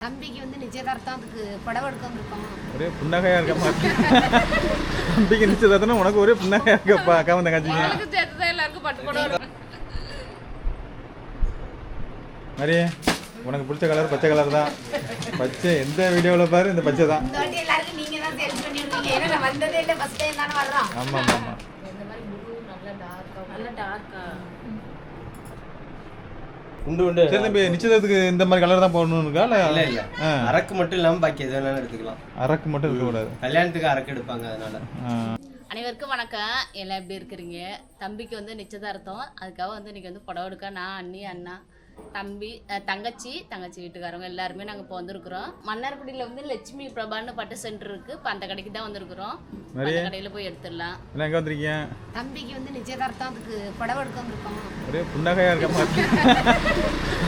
தம்பிக்கு வந்து நிச்சயதார்த்தத்துக்கு புடவை எடுக்க வந்திருக்கோம் ஒரே புன்னகையா இருக்கம்மா தம்பிக்கு நிச்சயதார்த்தம் உனக்கு ஒரே புன்னகையா இருக்கப்பா அக்கா வந்த காட்சிங்க எல்லாருக்கும் பட்டு உனக்கு பிடிச்ச கலர் பச்சை கலர் தான். பச்சை எந்த வீடியோவில் பாரு இந்த பச்சை தான். எல்லாருக்கும் நீங்க தான் சேல்ஸ் பண்ணி விடுவீங்க ஏன்னா நான் வந்ததே இல்லை ஃபர்ஸ்ட் டைம் தானே வர்றோம். ஆமாம் ஆமாம். ஆமாம் இந்த மாதிரி ப்ளூ நல்ல டார்க்கா நல்ல டார்க்கா உண்டு உண்டு. சரி தம்பி நிச்சயதார்த்தத்துக்கு இந்த மாதிரி கலர் தான் போடணும்னுக்கா இல்ல இல்லை. அரக்கு மட்டும் இல்லாம பாக்கி எது வேணாலும் எடுத்துக்கலாம். அரக்கு மட்டும் இருக்கக்கூடாது கல்யாணத்துக்கு அரக்கு எடுப்பாங்க அதனால. அனைவருக்கும் வணக்கம். எல்லாம் எப்படி இருக்கிறீங்க? தம்பிக்கு வந்து நிச்சயதார்த்தம். அதுக்காக வந்து இன்னைக்கு வந்து புடவை எடுக்க நான் அண்ணி அண்ணா. தம்பி தங்கச்சி தங்கச்சி வீட்டுக்காரவங்க எல்லாருமே நாங்கள் இப்போ வந்திருக்கிறோம். மன்னார்குடியில் வந்து லட்சுமி பிரபான்னு பட்டு சென்டர் இருக்கு. இப்போ அந்த கடைக்கு தான் வந்திருக்கிறோம். அந்த கடையில் போய் எடுத்துடலாம். எங்கே வந்திருக்கீங்க? தம்பிக்கு வந்து நிச்சயதார்த்தத்துக்கு புடவை எடுக்க வந்திருக்கோம். ஒரே புன்னகையா இருக்கம்மா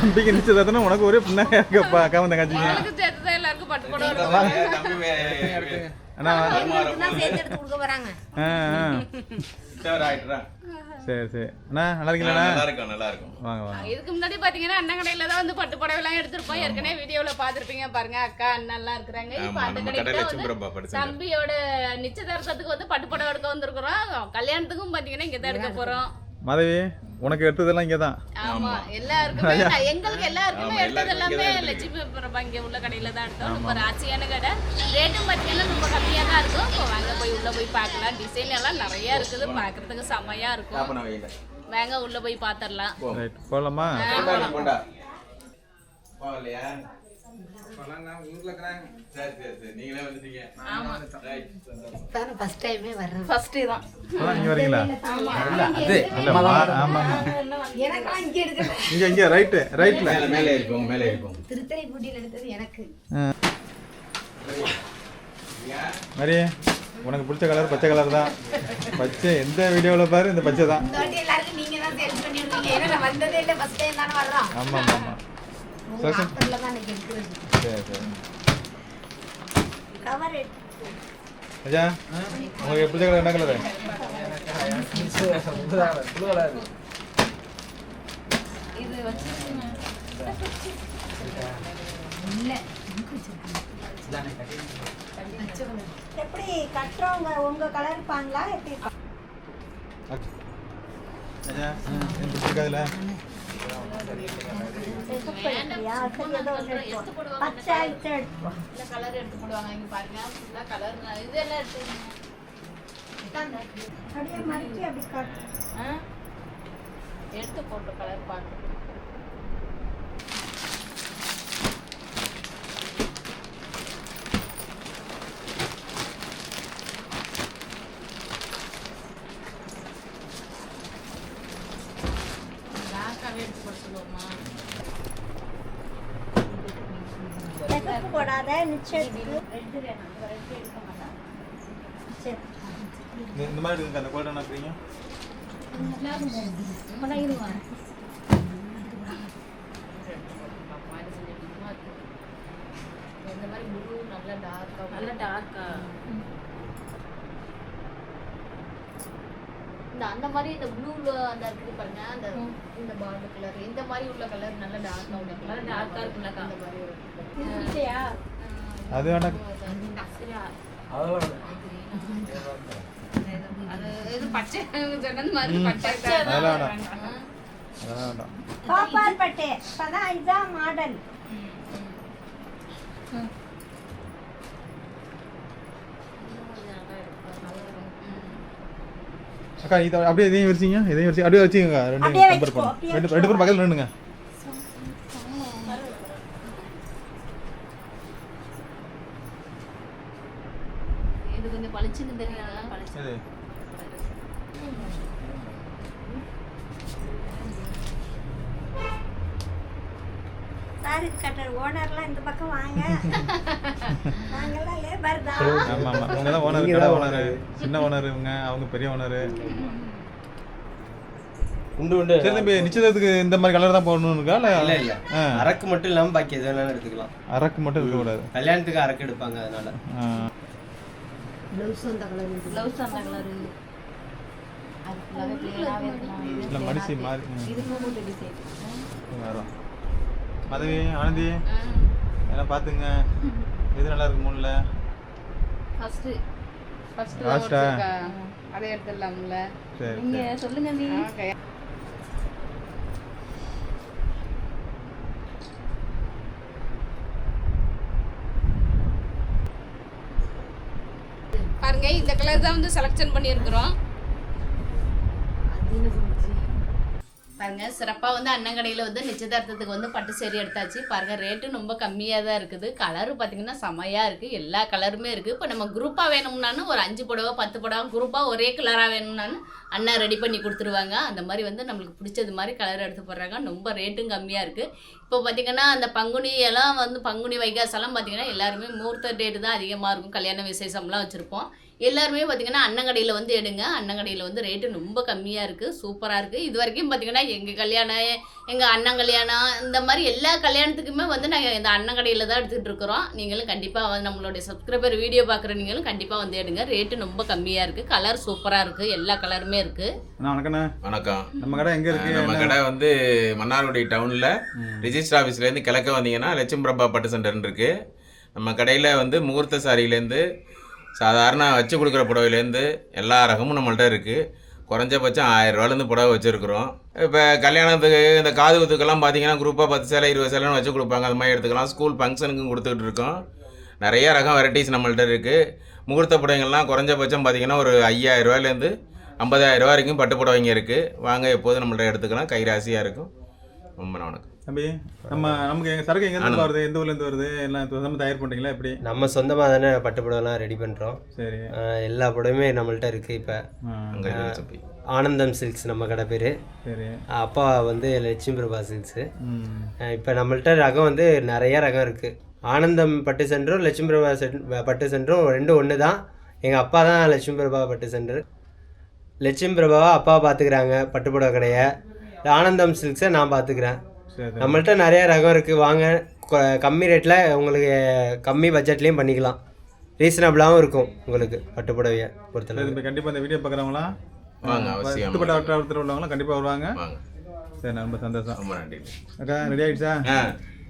தம்பிக்கு நிச்சயதார்த்தம் உனக்கு ஒரே புன்னகையா இருக்கப்பா அக்கா வந்த அவளுக்கு சேர்த்துதான் எல்லாருக்கும் பட்டு போட அண்ணா சேர்த்து எடுத்து கொடுக்க போறாங்க. சரி சரி. அண்ணா நல்லா இருக்கீங்களா நல்லா இருக்கும் நல்லா இருக்கும் வாங்க. வாங்க இதுக்கு முன்னாடி பாத்தீங்கன்னா அண்ணன் கடையில தான் வந்து பட்டு புடவைலாம் எடுத்திருப்போம். ஏற்கனவே வீடியோல பாத்திருப்பீங்க. பாருங்க அக்கா அண்ணன் எல்லாம் இருக்கிறாங்க. இப்போ அந்த கடையில தம்பியோட நிச்சயதார்த்தத்துக்கு வந்து பட்டு புடவை எடுக்க வந்திருக்கிறோம். கல்யாணத்துக்கும் பாத்தீங்கன்னா இங்க தான் எடுக்க போறோம். மாதவி உனக்கு எடுத்ததெல்லாம் இங்கே தான் ஆமா. எல்லாருக்குமே எங்களுக்கு எல்லாருக்குமே எடுத்தது எல்லாமே லட்சுமி பிரபா இங்க உள்ள கடையில தான் எடுத்தோம். ரொம்ப ராசியான கடை. ரேட்டும் பாத்தீங்கன்னா ரொம்ப கம்மியா தான் இருக்கும். இப்போ வாங்க போய் உள்ள போய் பார்க்கலாம். டிசைன் எல்லாம் நிறைய இருக்குது. பார்க்கிறதுக்கு செமையா இருக்கும். வாங்க உள்ள போய் பாத்திரலாம் ரைட் போகலாமா சரி சரி சரி. நீங்களே வந்துட்டீங்க. ஆமா. தானே ஃபர்ஸ்ட் டைமே வர்றேன். ஃபர்ஸ்ட் தான். இப்போதான் நீங்கள் வரீங்களா? அது இல்லை ஆமாம் ஆமாம் எனக்கெல்லாம் இங்கே எடுக்கல இங்கே இங்கே ரைட்டு ரைட்டில் மேலே மேலே இருப்போம் மேலே இருப்போம் திருத்தணி எடுத்தது எனக்கு. உனக்கு பிடிச்ச கலர் பச்சை கலர் தான். பச்சை எந்த வீடியோவில் பாரு இந்த பச்சை தான். நீங்க இல்லை ஆமாம் ஆமாம் ஆமாம் ஐயா உங்களுக்கு பிடிச்ச கலர் என்ன எப்படி கட்டுறவங்க உங்க கலர் இருப்பாங்களா? எப்படி ஐயா எனக்கு பிடிக்காதுல கலர் எடுத்து போடுவாங்க இங்க பாருங்க ஃபுல்லா கலர் இதெல்லாம் எடுத்து அப்படியே மடிச்சு அப்படி ஆ? எடுத்து போட்டு கலர் பாட்டு நிச்சயத்துக்கு. இந்த இந்த மாதிரி அந்த கோல்டன் ஆக்குறீங்க இந்த மாதிரி ப்ளூ நல்ல டார்க்கா நல்ல டார்க்கா இந்த அந்த மாதிரி இந்த ப்ளூல அந்த இருக்குது பாருங்க அந்த இந்த பார்டர் கலர் இந்த மாதிரி உள்ள கலர் நல்ல டார்க்கா உள்ள நல்ல கலர் டார்க்கா இருக்குல்லக்கா இந்த மாதிரி? அது வேணா. பட்டு இதுதான் மாடல் அக்கா இதை அப்படியே இதையும் வச்சிங்க இதையும் வச்சு அப்படியே வச்சுக்கோங்க ரெண்டு ரெண்டு ரெண்டு பேரும் பக்கத்தில் நின்னுங்க. இது கொஞ்சம் பளிச்சுன்னு தெரியல பளிச்சு. சரி சாரி கட்டர் ஓனர்லாம் இந்த பக்கம் வாங்க. நாங்கெல்லாம் லேபர் தான். ஓனர் கடை ஓனர். சின்ன ஓனர் இவங்க அவங்க பெரிய ஓனர். உண்டு உண்டு. சரி தம்பி நிச்சயதார்த்தத்துக்கு இந்த மாதிரி கலர் தான் போடணும்னுக்கா இல்ல? இல்லை. அரக்கு மட்டும் இல்லாம பாக்கி எது வேணாலும் எடுத்துக்கலாம். அரக்கு மட்டும் இருக்கக்கூடாது கல்யாணத்துக்கு அரக்கு எடுப்பாங்க அதனால. ப்ளவுஸ் அந்த கலர் ப்ளவுஸ் அந்த கலரு அது ஃபுல்லாகவே ப்ளேனாகவே இருக்கலாம் இது இல்லை மடிச்சு மாறி ம். இதுக்கும் போட்டு டிசைன் வரோம் மதவி ஆனந்தி ஏன்னா பார்த்துங்க எது நல்லா இருக்கு மூணுல ஃபர்ஸ்ட் ஃபர்ஸ்ட் ஆ? அதை எடுத்துடலாம்ல. நீங்க சொல்லுங்க நீ பாருங்க இந்த கலர் தான் வந்து செலக்ஷன் பண்ணியிருக்கிறோம். பாருங்க சிறப்பாக வந்து அண்ணன் கடையில் வந்து நிச்சயதார்த்தத்துக்கு வந்து பட்டு சேரி எடுத்தாச்சு. பாருங்க ரேட்டு ரொம்ப கம்மியாக தான் இருக்குது. கலரு பார்த்தீங்கன்னா செமையாக இருக்குது எல்லா கலருமே இருக்குது இப்போ நம்ம குரூப்பாக வேணும்னாலும் ஒரு அஞ்சு புடவை பத்து புடவை குரூப்பாக ஒரே கலராக வேணும்னாலும் அண்ணன் ரெடி பண்ணி கொடுத்துருவாங்க. அந்த மாதிரி வந்து நம்மளுக்கு பிடிச்சது மாதிரி கலர் எடுத்து போடுறாங்க. ரொம்ப ரேட்டும் கம்மியாக இருக்குது இப்போ பார்த்தீங்கன்னா அந்த பங்குனி எல்லாம் வந்து பங்குனி வைகாசெல்லாம் பார்த்தீங்கன்னா எல்லாருமே முகூர்த்த டேட்டு தான் அதிகமாக இருக்கும். கல்யாண விசேஷம்லாம் வச்சுருப்போம். எல்லாருமே பார்த்தீங்கன்னா அன்னங்கடையில் வந்து எடுங்க. அன்னங்கடையில் வந்து ரேட்டு ரொம்ப கம்மியாக இருக்குது சூப்பராக இருக்குது இது வரைக்கும் பார்த்தீங்கன்னா எங்கள் கல்யாணம் எங்கள் அண்ணன் கல்யாணம் இந்த மாதிரி எல்லா கல்யாணத்துக்குமே வந்து நாங்கள் இந்த அன்னங்கடையில் தான் எடுத்துகிட்டு இருக்கிறோம். நீங்களும் கண்டிப்பாக வந்து நம்மளுடைய சப்ஸ்கிரைபர் வீடியோ பார்க்குற நீங்களும் கண்டிப்பாக வந்து எடுங்க. ரேட்டு ரொம்ப கம்மியாக இருக்குது கலர் சூப்பராக இருக்குது எல்லா கலருமே இருக்குது அண்ணா வணக்கண்ணா வணக்கம். நம்ம கடை எங்க இருக்கு? நம்ம கடை வந்து மன்னார்குடி டவுனில் ரிஜிஸ்டர் ஆஃபீஸ்லேருந்து கிழக்க வந்தீங்கன்னா லட்சுமி பிரபா பட்டு சென்டர்னு இருக்கு. நம்ம கடையில் வந்து முகூர்த்த சாரியிலேருந்து சாதாரண வச்சு கொடுக்குற புடவையிலேருந்து எல்லா ரகமும் நம்மள்ட்ட இருக்குது குறைஞ்சபட்சம் ஆயிரரூவாலேருந்து புடவை வச்சுருக்குறோம். இப்போ கல்யாணத்துக்கு இந்த காது குத்துக்கெல்லாம் பார்த்தீங்கன்னா குரூப்பாக பத்து சேலை இருபது சேலைன்னு வச்சு கொடுப்பாங்க. அது மாதிரி எடுத்துக்கலாம். ஸ்கூல் ஃபங்க்ஷனுக்கும் கொடுத்துக்கிட்டு இருக்கோம். நிறைய ரகம் வெரைட்டிஸ் நம்மள்ட்ட இருக்குது முகூர்த்த புடவைங்கள்லாம் குறைஞ்சபட்சம் பார்த்தீங்கன்னா ஒரு ஐயாயிரம் ஐம்பதாயிரரூவா ஐம்பதாயிரம் ரூபா வரைக்கும் பட்டு புடவைங்க இருக்குது வாங்க எப்போதும் நம்மள்ட்ட எடுத்துக்கலாம். கைராசியாக இருக்கும். ரொம்ப வணக்கம் தம்பி நம்ம நமக்கு எங்க சரக்கு எங்க இருந்து வருது? எந்த ஊர்ல இருந்து வருது? எல்லாம் நம்ம தயார் பண்றீங்களா எப்படி? நம்ம சொந்தமாக தானே பட்டு புடவைலாம் ரெடி பண்ணுறோம் சரி எல்லா புடவையுமே நம்மள்ட்ட இருக்குது இப்போ. ஆனந்தம் சில்க்ஸ் நம்ம கடை பேர். சரி. அப்பா வந்து லட்சுமி பிரபா சில்க்ஸு இப்போ நம்மள்ட்ட ரகம் வந்து நிறைய ரகம் இருக்குது ஆனந்தம் பட்டு சென்டரும் லட்சுமி பிரபா சென் பட்டு சென்டரும் ரெண்டும் ஒன்று தான் எங்கள் அப்பா தான் லட்சுமி பிரபா பட்டு சென்டர் லட்சுமி பிரபாவை அப்பா பார்த்துக்கிறாங்க பட்டுப்புடவை கடையை. ஆனந்தம் சில்க்ஸை நான் பார்த்துக்கிறேன் நம்மள்ட்ட நிறைய ரகம் இருக்குது வாங்க. கம்மி ரேட்டில் உங்களுக்கு கம்மி பட்ஜெட்லேயும் பண்ணிக்கலாம். ரீசனபிளாகவும் இருக்கும் உங்களுக்கு பட்டுப்புடவையை பொறுத்தளவு. தம்பி கண்டிப்பா இந்த வீடியோ பார்க்குறவங்களாம் வாங்க அவசியம் வட்டாரத்தில் உள்ளவங்களாம் கண்டிப்பா வருவாங்க. வாங்க. சரி ரொம்ப சந்தோஷம். ரொம்ப நன்றி. அக்கா ரெடி ஆயிடுச்சா? ஆ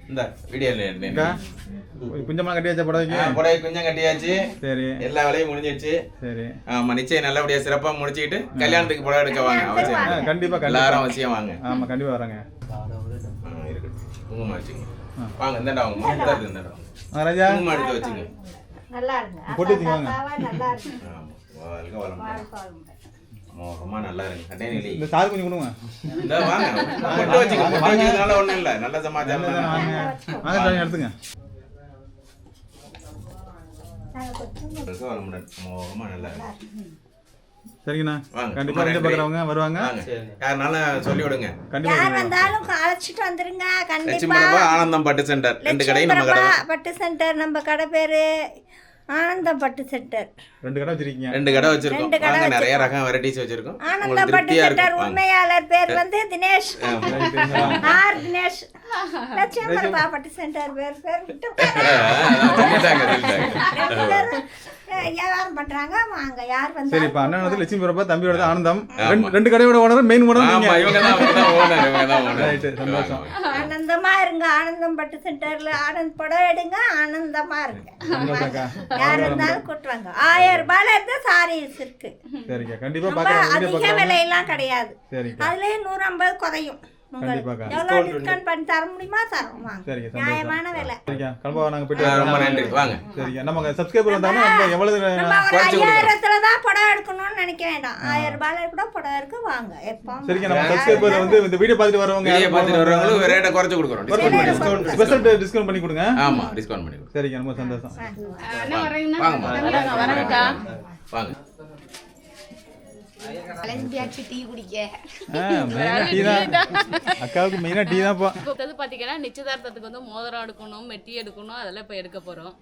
இந்த வீடியோ அக்கா குஞ்சமெல்லாம் கட்டியாச்சா புடவைக்கு? புடவை கொஞ்சம் கட்டியாச்சு. சரி. எல்லா வேலையும் முடிஞ்சிடுச்சு. சரி. ஆமா நிச்சயம் நல்லபடியா சிறப்பா முடிச்சுக்கிட்டு கல்யாணத்துக்கு புடவை எடுக்க வாங்க. ஆ, அவசியம் கண்டிப்பா கண்டிப்பா. எல்லாரும் அவசியம் வாங்க. ஆமா கண்டிப்பா வரேங்க குங்குமம் வச்சுங்க வாங்க முன்னாடி இந்தாண்டா வாங்க. ஆ, ராஜா குங்குமம் எடுத்து வச்சுங்க. நல்லா இருங்க பொட்டு நல்லா இருக்கு ஆமா வாழ்க வளமுடன். மோகமா நல்லா இருங்க. கட்டே நிலை. இந்த சாரு கொஞ்சம் கொடுங்க. இந்த வாங்க. பொட்டு வச்சுங்க. பொட்டு வச்சுக்கிறதுனால ஒண்ணும் இல்ல. நல்ல சமாச்சாரம் வாங்க. வாங்க சாமி, எடுத்துங்க. வாழ்க வளமுடன். மோகமா நல்லா இருக்கு சரிங்கண்ணா. கண்டிப்பா வருவாங்க வாங்க யாருனாலும் சொல்லி விடுங்க கண்டிப்பா யார் வந்தாலும் அழைச்சிட்டு வந்துருங்க கண்டிப்பா ஆனந்தம் பட்டு சென்டர் ரெண்டு கடை நம்ம கடை பட்டு சென்டர் நம்ம கடை பேரு ஆனந்தம் பட்டு சென்டர் ரெண்டு கடை வச்சிருக்கீங்க ரெண்டு கடை வச்சிருக்கோம் ரெண்டு கடை நிறைய ரகம் வெரைட்டிஸ் வச்சிருக்கோம் ஆனந்தம் பட்டு சென்டர். உண்மையாளர் பேர் வந்து தினேஷ்? ஆர் தினேஷ் லட்சுமி பட்டு சென்டர் பேர் பேர் வியாபாரம் பண்றாங்க. வாங்க யார் சரி வந்தாலும் இப்ப அண்ணன் வந்து லட்சுமி பிரபா தம்பியோட தான் ஆனந்தம். ரெண்டு- ரெண்டு கடையோட ஓனர் மெயின் ஓனர் ஆமா நீங்க இவங்க தான் இவங்க தான் owner, இவங்க தான் சந்தோஷம். ஆனந்தமா இருங்க ஆனந்தம் பட்டு சென்டர்ல ஆனந்த் படம் எடுங்க ஆனந்தமா இருங்க. யார் இருந்தாலும் கூட்டுவாங்க ஆயிரம் ரூபாயில இருந்து சாரீஸ் இருக்கு. சரிக்கா கண்டிப்பா அதிக விலையெல்லாம் கிடையாது. அதுலயே நூறு ஐம்பது குறையும். உங்களுக்கு டிஸ்கவுண்ட் பண்ணி தர முடியுமா? தரோம் வாங்க. நியாயமான விலை. சரிக்கா கண்டிப்பா நாங்க போயிட்டு ஆ, ரொம்ப வரோம். நன்றி. வாங்க. சரிங்க நம்ம சப்ஸ்கிரைபர் வந்தாங்கன்னா நம்ம எவ்வளவு. ஐயாயிரத்துல தான் புடவை எடுக்கணும்னு நினைக்க வேண்டாம். ஆயிரம் ரூபாயில கூட புடவை இருக்கு. வாங்க எப்போ சரிங்க நம்ம சப்ஸ்கிரைபர் வந்து இந்த வீடியோ பார்த்துட்டு வரவங்க வீடியோ பார்த்துட்டு வர்றவங்களுக்கு ரேட்டை குறைச்சு கொடுக்குறோம். ஸ்பெஷல் டிஸ்கவுண்ட் பண்ணி கொடுங்க. ஆமா டிஸ்கவுண்ட் பண்ணி. சரிங்க ரொம்ப சந்தோஷம். வாங்க கிளம்பியாச்சு டீ குடிக்க. அக்காவுக்கு மெயினா டீ தான் போ. இப்போ வந்து பார்த்தீங்கன்னா நிச்சயதார்த்தத்துக்கு வந்து மோதிரம் எடுக்கணும் மெட்டி எடுக்கணும் அதெல்லாம் இப்போ எடுக்க போகிறோம்